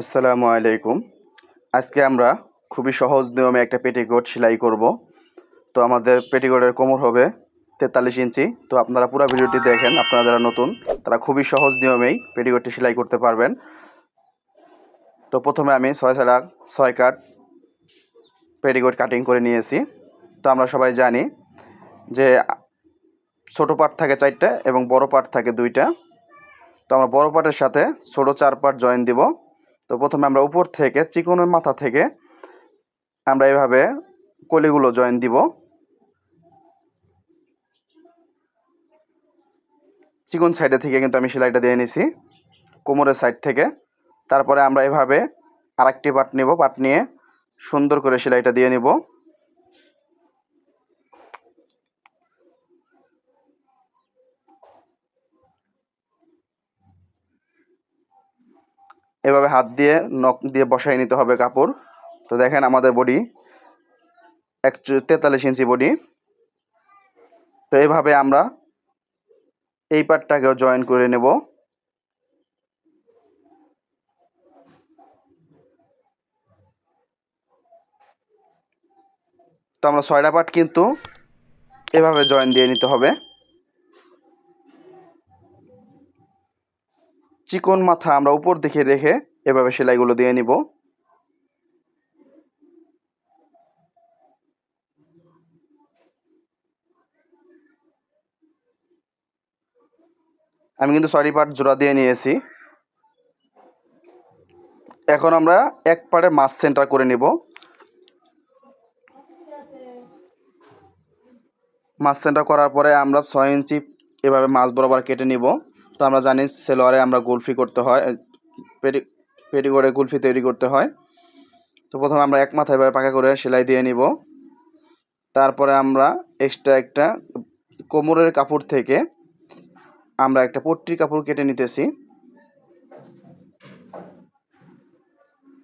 আসসালামু আলাইকুম। আজকে আমরা খুবই সহজ নিয়মে একটা পেটিকোট সেলাই করব। তো আমাদের পেটিকোটের কোমর হবে তেতাল্লিশ ইঞ্চি। তো আপনারা পুরো ভিডিওটি দেখেন, আপনারা যারা নতুন, তারা খুবই সহজ নিয়মেই পেটিকোটটি সেলাই করতে পারবেন। তো প্রথমে আমি ছয় ছাড়া ছয় কাট পেটিকোট কাটিং করে নিয়েছি। তো আমরা সবাই জানি যে ছোটো পাট থাকে চারটা এবং বড় পাট থাকে দুইটা। তো আমরা বড় পাটের সাথে ছোটো চার পার্ট জয়েন দিব। তো প্রথমে আমরা উপর থেকে, চিকনের মাথা থেকে আমরা এভাবে কলিগুলো জয়েন দিব। চিকন সাইডে থেকে কিন্তু আমি সেলাইটা দিয়ে নিছি, কোমরের সাইড থেকে। তারপরে আমরা এভাবে আরেকটি পাট নিব, পাট নিয়ে সুন্দর করে সেলাইটা দিয়ে নিব। এভাবে হাত দিয়ে, নখ দিয়ে বসাই নিতে হবে কাপড়। তো দেখেন আমাদের বডি এক তেতাল্লিশ ইঞ্চি বডি তো এইভাবে আমরা এই পার্টটাকেও জয়েন করে নেব। তো আমরা ছয়টা পার্ট কিন্তু এভাবে জয়েন দিয়ে নিতে হবে। চিকন মাথা আমরা উপর দিকে রেখে এভাবে সেলাইগুলো দিয়ে নিব। আমি কিন্তু সরি পার্ট জোড়া দিয়ে নিয়েছি। এখন আমরা এক পার্টে মাছ সেন্টার করে নিব। মাছ সেন্টার করার পরে আমরা ছয় ইঞ্চি এভাবে মাছ বরাবর কেটে নিব। তো আমরা জানি সেলোয়ারে আমরা গুলফি করতে হয় পেটি পেটি করে গুলফি তৈরি করতে হয়। তো প্রথমে আমরা এক মাথায় এভাবে পাকা করে সেলাই দিয়ে নিব। তারপরে আমরা এক্সট্রা একটা কোমরের কাপড় থেকে আমরা একটা পট্টির কাপড় কেটে নিতেছি।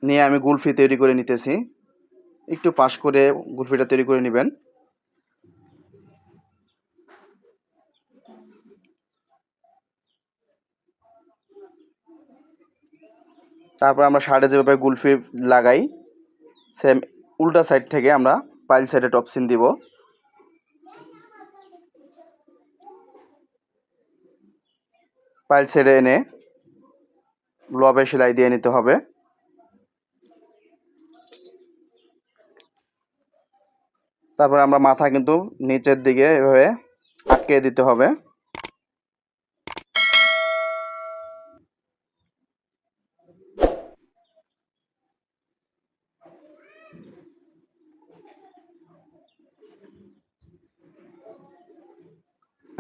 নিয়ে আমি গুলফি তৈরি করে নিতেছি। একটু পাশ করে গুলফিটা তৈরি করে নেবেন। তারপর আমরা শার্টে যেভাবে গুলফি লাগাই সেম উল্টা সাইড থেকে আমরা পাইল সাইডে টপসিন দিব। পাইল সাইডে এনে লবে সেলাই দিয়ে নিতে হবে। তারপরে আমরা মাথা কিন্তু নিচের দিকে এভাবে আটকে দিতে হবে।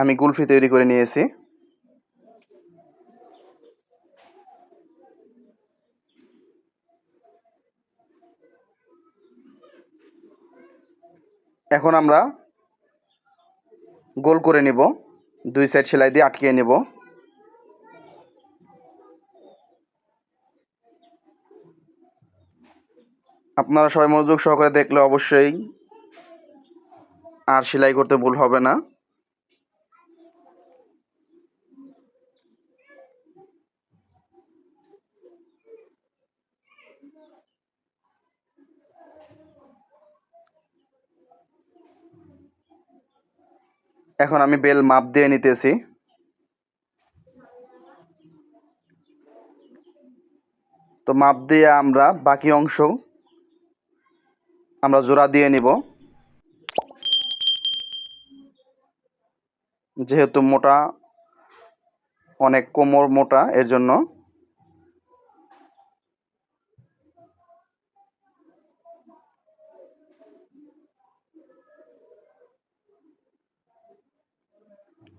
আমি কুলফি তৈরি করে নিয়েছি। এখন আমরা গোল করে নিব। দুই সাইড সেলাই দিয়ে আটকিয়ে নেব। আপনারা সবাই মনোযোগ সহকারে দেখলে অবশ্যই আর সেলাই করতে ভুল হবে না। এখন আমি বেল মাপ দিয়ে নিতেছি। তো মাপ দিয়ে আমরা বাকি অংশ আমরা জোড়া দিয়ে নিব। যেহেতু মোটা, অনেক কোমর মোটা, এর জন্য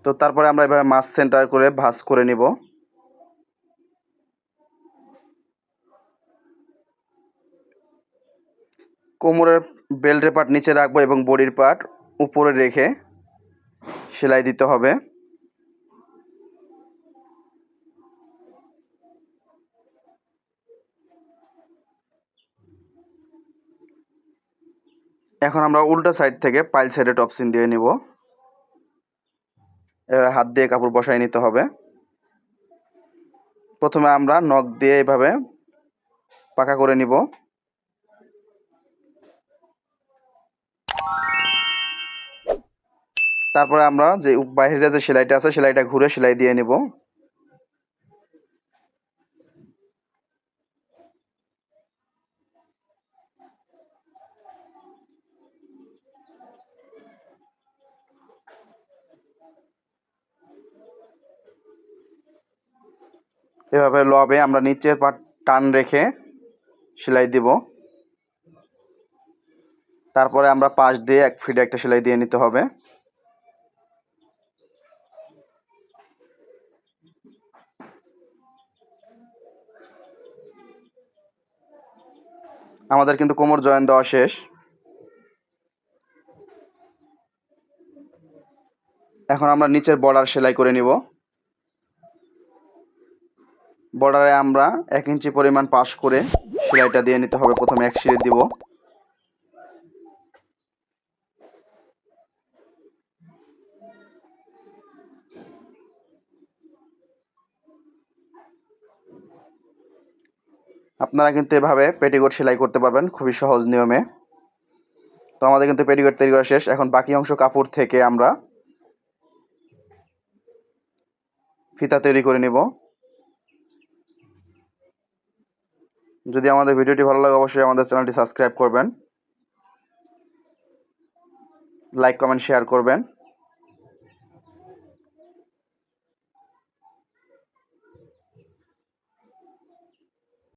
তো তারপরে আমরা এভাবে মাছ সেন্টার করে ভাঁজ করে নিব। কোমরের বেল্টের পার্ট নিচে রাখব এবং বডির পার্ট উপরে রেখে সেলাই দিতে হবে। এখন আমরা উল্টা সাইড থেকে পাইল সাইডে টপসিন দিয়ে নিব। হাত দিয়ে কাপড় বসাই নিতে হবে। প্রথমে আমরা নখ দিয়ে এভাবে পাকা করে নিব। তারপরে আমরা যে বাইরে যে সেলাইটা আছে, সেলাইটা ঘুরে সেলাই দিয়ে নিব। এভাবে লবে আমরা নিচের পাট টান রেখে সেলাই দিব। তারপরে আমরা পাশ দিয়ে এক ফিটে একটা সেলাই দিয়ে নিতে হবে। আমাদের কিন্তু কোমর জয়েন দেওয়া শেষ। এখন আমরা নিচের বর্ডার সেলাই করে নিব। বর্ডারে আমরা এক ইঞ্চি পরিমাণ পাশ করে সেলাইটা দিয়ে নিতে হবে। প্রথমে এক সিঁড়ি দিব। আপনারা কিন্তু এভাবে পেটিকোট সেলাই করতে পারবেন খুবই সহজ নিয়মে। তো আমাদের কিন্তু পেটিকোট তৈরি করা শেষ। এখন বাকি অংশ কাপড় থেকে আমরা ফিতা তৈরি করে নিব। যদি আমাদের ভিডিওটি ভালো লাগে অবশ্যই আমাদের চ্যানেলটি সাবস্ক্রাইব করবেন। লাইক কমেন্ট শেয়ার করবেন।